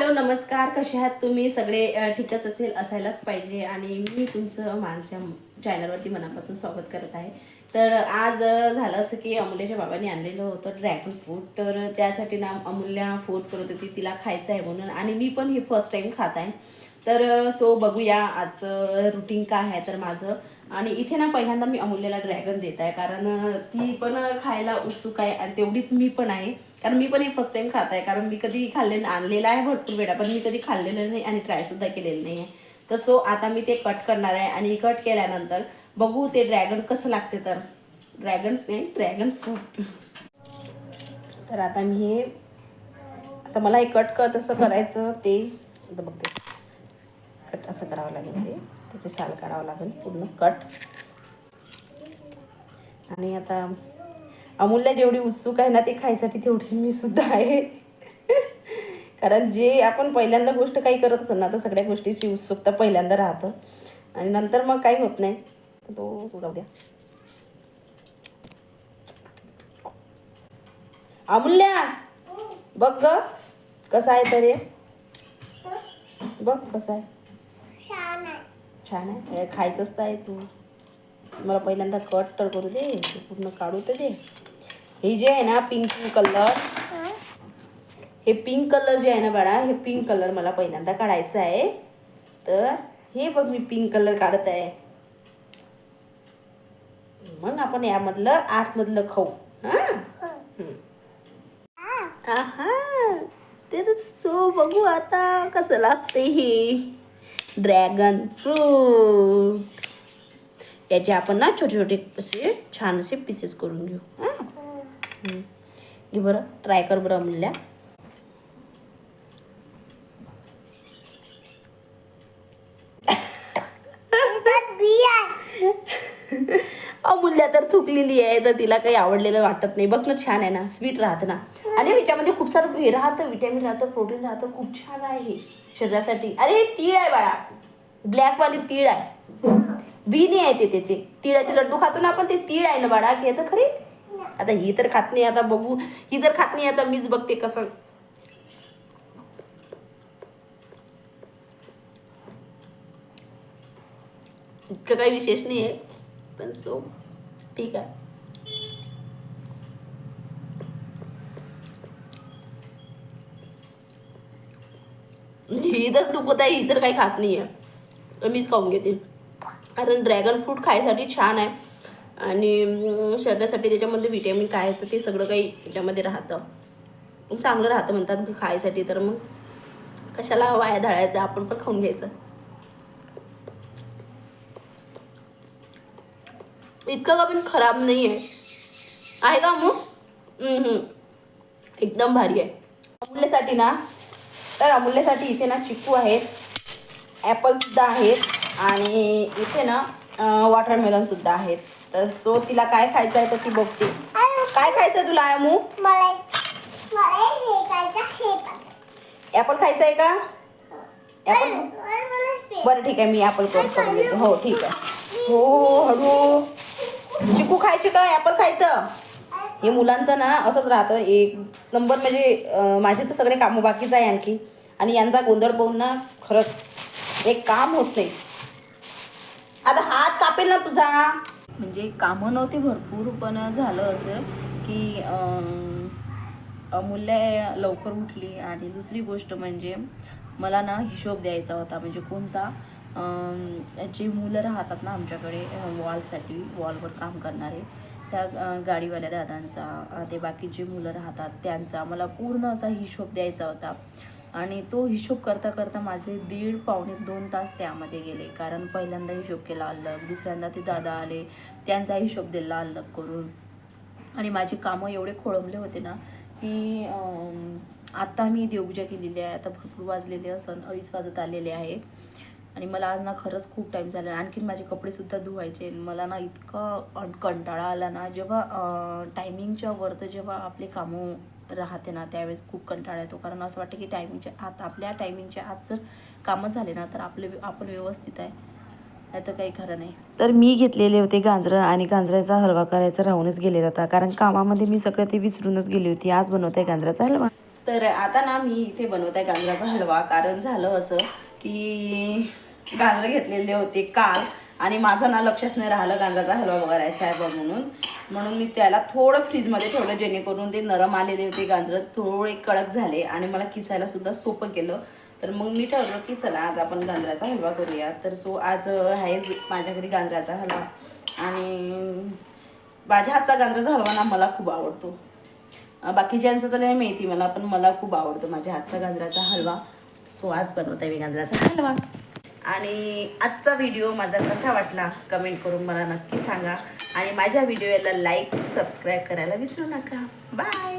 Hello नमस्कार. कसे आहात तुम्ही? सगळे ठीकच असेल असायलाच पाहिजे. आणि मी तुमचं माझ्या चॅनलवरती मनापासून स्वागत करत आहे. तर आज झालं असं की अमूल्याच्या बाबांनी आणलेलं होतं ड्रॅगन फ्रूट तर त्यासाठी ना अमूल्या फोर्स करत होती. तिला खायचं आहे म्हणून. आणि मी पण हे फर्स्ट टाईम खात आहे. तर सो बघूया आजचं रुटीन काय आहे तर माझं. आणि इथे ना पहिल्यांदा मी अमूल्याला ड्रॅगन देत आहे. कारण ती पण खायला उत्सुक आहे. आणि तेवढीच मी पण आहे. कारण मी पण हे फर्स्ट टाइम खात आहे. कारण मी कधी खाल्ले आणलेलं आहे भरपूर वेळा पण मी कधी खाल्लेलं नाही आणि ट्रायसुद्धा केलेलं नाही आहे तर सो आता मी ते कट करणार आहे आणि कट केल्यानंतर बघू ते ड्रॅगन कसं लागते तर. ड्रॅगन नाही ड्रॅगन फ्रूट तर आता मी हे आता मला हे कट कर तसं करायचं ते आता बघते. कट असं करावं लागेल ते. त्याची साल काढावं लागेल पूर्ण कट आणि आता अमूल्य जेवढी उत्सुक आहे ना ते खायसाठी तेवढी मी सुद्धा आहे. कारण जे आपण पहिल्यांदा गोष्ट काही करत असेल ना तर सगळ्या गोष्टीची उत्सुकता पहिल्यांदा राहतं. आणि नंतर मग काही होत नाही. तो जाऊ द्या. अमूल्या बघ ग कसा आहे तरी. बघ कसा आहे. छान आहे. छान आहे? हे खायचंच तर आहे तू. मला पहिल्यांदा कट तर करू दे. ते पूर्ण काढू तर दे. हे जे आहे ना पिंक कलर हे पिंक कलर जे आहे ना बाळा हे पिंक कलर मला पहिल्यांदा काढायचं आहे. तर हे बघ मी पिंक कलर काढत आहे. मग आपण यामधलं आतमधलं खाऊ हा? तर सो बघू आता कसं लागते हे. ड्रॅगन फ्रूट याचे आपण ना छोटे छोटे असे छान असे पीसेस करून घेऊ हां? घे बरं ट्राय कर बरं अमूल्या. अमूल्या तर थुकलेली आहे तर तिला काही आवडलेलं वाटत नाही. बघ ना छान आहे ना स्वीट राहतं ना. आणि याच्यामध्ये खूप सारं हे राहतं विटॅमिन राहतं प्रोटीन राहतं खूप छान आहे. शरीरासाठी. अरे हे तीळ आहे बाळा. ब्लॅकवाली तीळ आहे. बी नाही आहे ते त्याचे. तिळाचे लड्डू खातो ना आपण ते तीळ आहे ना बाळा घेतं आता खरी आता ही तर खात नाही आता बघू. ही तर खात नाही आता मीच बघते कसं. इतकं काही विशेष नाही आहे पण सो ठीक आहे. ही तर दुखत आहे ही तर काही खात नाही आहे मीच खाऊन घेते. कारण ड्रॅगन फ्रूट खायसाठी छान आहे. आणि शरीरासाठी त्याच्यामध्ये विटॅमिन काय आहे तर ते सगळं काही त्याच्यामध्ये राहतं. चांगलं राहतं म्हणतात खायसाठी तर मग. कशाला वाया धाळायचं? आपण पण खाऊन घ्यायचं. इतकं का पण खराब नाही आहे. आहे का मग एकदम भारी आहे. अमूल्यासाठी ना तर अमूल्यासाठी इथे ना चिकू आहेत ॲपलसुद्धा आहेत आणि इथे ना वॉटरमेलनसुद्धा आहेत. तर सो तिला काय खायचं आहे तर ती बघते. काय खायचं तुला पण. ॲपल खायचं आहे का? ॲपल. बरं ठीक आहे मी ॲपल करून देते. हो ठीक आहे. हो हळू. चिकू खायची का? ॲपल खायचं? हे मुलांचं ना असंच राहतं. एक नंबर म्हणजे माझे तर सगळे कामं बाकीच आहे आणखी. आणि यांचा गोंधळ पाहून ना खरंच एक काम होत नाही. आता हात कापेल ना तुझा? म्हणजे कामं नव्हते भरपूर पण झालं असं की अमूल्य लवकर उठली. आणि दुसरी गोष्ट म्हणजे मला ना हिशोब द्यायचा होता. म्हणजे कोणता जे मुलं राहतात ना आमच्याकडे वॉलसाठी वॉलवर काम करणारे त्या गाडीवाल्या दादांचा ते बाकीचे मुलं राहतात त्यांचा मला पूर्ण असा हिशोब द्यायचा होता. आणि तो हिशोब करता करता माझे दीड पावणे दोन तास त्यामध्ये गेले. कारण पहिल्यांदा हिशोब केला अलग दुसऱ्यांदा ते दादा आले त्यांचा हिशोब दिला अलग करून. आणि माझी कामं एवढे खोळंबले होते ना की आत्ता मी देवपूजा केलेली आहे. आता भरपूर वाजलेले असं अडीच वाजत आलेले आहे. आणि मला आज ना खरंच खूप टाईम झाला. आणखीन माझे कपडेसुद्धा धुवायचे आणि मला ना इतकं कंटाळा आला ना. जेव्हा टायमिंगच्या वरतं जेव्हा आपले कामं राहते ना त्यावेळेस खूप कंटाळा येतो. कारण असं वाटतं की टायमिंगच्या आत आपल्या टायमिंगच्या आत जर कामं झाले ना तर आपले आपण व्यवस्थित आहे. नाही तर काही खरं नाही. तर मी घेतलेले होते गाजरं आणि गाजराचा हलवा करायचा राहूनच गेलेला होता. कारण कामामध्ये मी सगळं ते विसरूनच गेली होती. आज बनवते गाजराचा हलवा? तर आता ना मी इथे बनवत आहे गाजराचा हलवा. कारण झालं असं की गाजरं घेतलेले होते काल आणि माझं ना लक्षच नाही राहिलं गाजराचा हलवा करायचा आहे बघ म्हणून. म्हणून मी त्याला थोडं फ्रीजमध्ये ठेवलं जेणेकरून ते नरम आलेले होते गाजरं थोडे कडक झाले आणि मला किसायला सुद्धा सोपं केलं. तर मग मी ठरवलं की चला आज आपण गाजराचा हलवा करूया. तर सो आज आहे माझ्या घरी गाजराचा हलवा. आणि माझ्या हातचा गाजराचा हलवा ना मला खूप आवडतो. बाकीच्यांचं तर नाही माहिती मला पण मला खूप आवडतो माझ्या हातचा गाजराचा हलवा. सो आज बनवत आहे मी गाजराचा हलवा. आणि आजचा व्हिडिओ माझा कसा वाटला कमेंट करून मला नक्की सांगा. आणि माझ्या व्हिडिओला लाईक सबस्क्राईब करायला विसरू नका. बाय